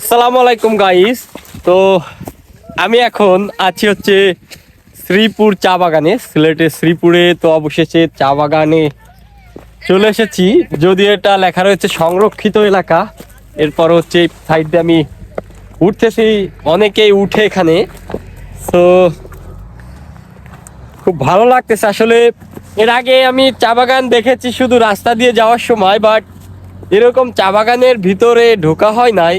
আসসালামু আলাইকুম গাইস তো আমি এখন আছি হচ্ছে শ্রীপুর চা বাগানে, সিলেটে শ্রীপুরে। তো অবশেষে চা বাগানে চলে এসেছি। যদি এটা লেখা রয়েছে সংরক্ষিত এলাকা, এরপর হচ্ছে সাইড আমি উঠতেছি। অনেকেই উঠে এখানে। তো খুব ভালো লাগতেছে। আসলে এর আগে আমি চা বাগান দেখেছি শুধু রাস্তা দিয়ে যাওয়ার সময় বাট এরকম চা বাগানের ভিতরে ঢোকা হয় নাই।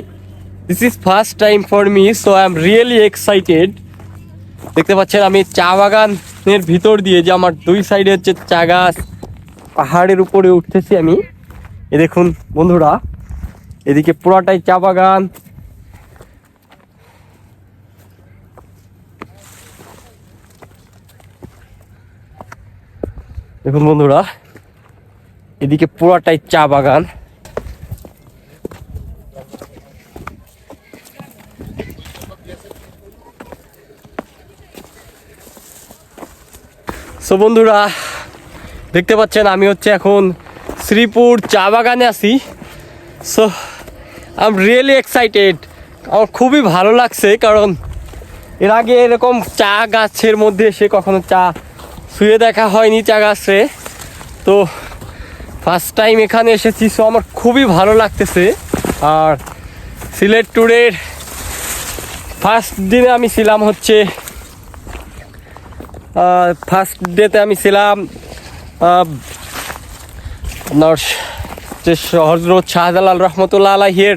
This is first time for me so I am really excited দেখতে পাচ্ছেন, আমি চা বাগানের ভিতর দিয়ে যে আমার দুই সাইডে হচ্ছে চা গাছ, পাহাড়ের উপরে উঠতেছি আমি। এ দেখুন, বন্ধুরা, এদিকে পুরাটাই চা বাগান। দেখুন, বন্ধুরা, এদিকে পুরাটাই চা বাগান। সো বন্ধুরা, দেখতে পাচ্ছেন, আমি হচ্ছে এখন শ্রীপুর চা বাগানে আছি। So I am really excited আমার খুবই ভালো লাগছে, কারণ এর আগে এরকম চা গাছের মধ্যে এসে কখনো চা শুয়ে দেখা হয়নি চা গাছে। তো ফার্স্ট টাইম এখানে এসেছি সো আমার খুবই ভালো লাগতেছে। আর সিলেট ট্যুরের ফার্স্ট দিনে আমি ছিলাম হচ্ছে ফার্স্ট ডেতে আমি ছিলাম আপনার যে হজরত শাহজালাল রহমতুল্লাহ আলাহির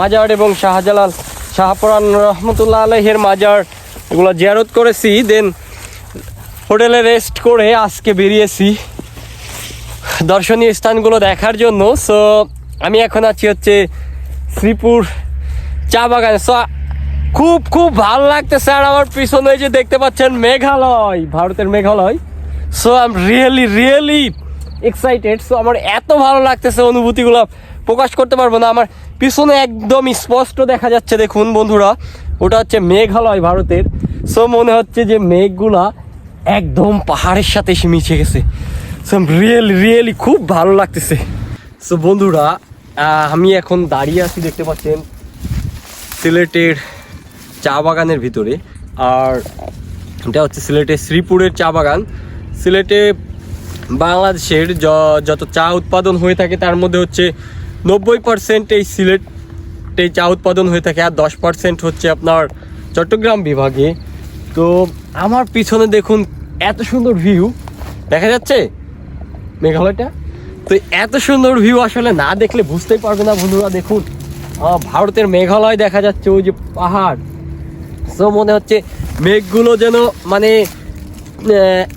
মাজার এবং শাহজালাল শাহপুরান রহমতুল্লাহ আলাহির মাজার এগুলো জিয়ারত করেছি। দেন হোটেলে রেস্ট করে আজকে বেরিয়েছি দর্শনীয় স্থানগুলো দেখার জন্য। সো আমি এখন আছি হচ্ছে শ্রীপুর চা বাগান। সো খুব খুব ভালো লাগতেছে আর আমার পিছনে যে দেখতে পাচ্ছেন মেঘালয়, ভারতের Meghalaya. So I am really really excited so আমার এত ভালো লাগতেছে অনুভূতিগুলো প্রকাশ করতে পারব না। আমার পিছনে একদম স্পষ্ট দেখা যাচ্ছে, দেখুন বন্ধুরা, ওটা হচ্ছে মেঘালয়, ভারতের। সো মনে হচ্ছে যে মেঘগুলা একদম পাহাড়ের সাথে এসে মিশে গেছে। সো রিয়েলি রিয়েলি খুব ভালো লাগতেছে। সো বন্ধুরা আমি এখন দাঁড়িয়ে আছি, দেখতে পাচ্ছেন, সিলেটের চা বাগানের ভিতরে। আর এটা হচ্ছে সিলেটের শ্রীপুরের চা বাগান। সিলেটে বাংলাদেশের যত চা উৎপাদন হয়ে থাকে, তার মধ্যে হচ্ছে নব্বই পার্সেন্ট এই সিলেটে চা উৎপাদন হয়ে থাকে, আর দশ পার্সেন্ট হচ্ছে আপনার চট্টগ্রাম বিভাগে। তো আমার পিছনে দেখুন, এত সুন্দর ভিউ দেখা যাচ্ছে? মেঘালয়টা? তো এত সুন্দর ভিউ আসলে না দেখলে বুঝতেই পারবে না বন্ধুরা, দেখুন। ভারতের মেঘালয় দেখা যাচ্ছে, ওই যে পাহাড়। তো মনে হচ্ছে মেঘগুলো যেন মানে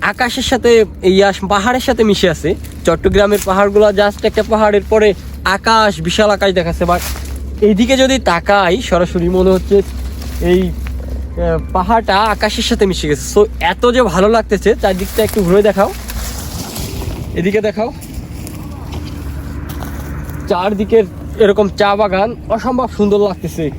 আকাশের সাথে, এই আস- পাহাড়ের সাথে মিশে আছে। চট্টগ্রামের পাহাড়গুলো জাস্ট একটা পাহাড়ের পরে আকাশ, বিশাল আকাশ দেখাচ্ছে। বা এইদিকে যদি তাকাই, সরাসরি মনে হচ্ছে এই পাহাড়টা আকাশের সাথে মিশে গেছে। সো এত যে ভালো লাগতেছে, চারদিকটা একটু ঘুরে দেখাও। এদিকে দেখাও। চারদিকের এরকম চা বাগান, অসম্ভব সুন্দর লাগতেছে।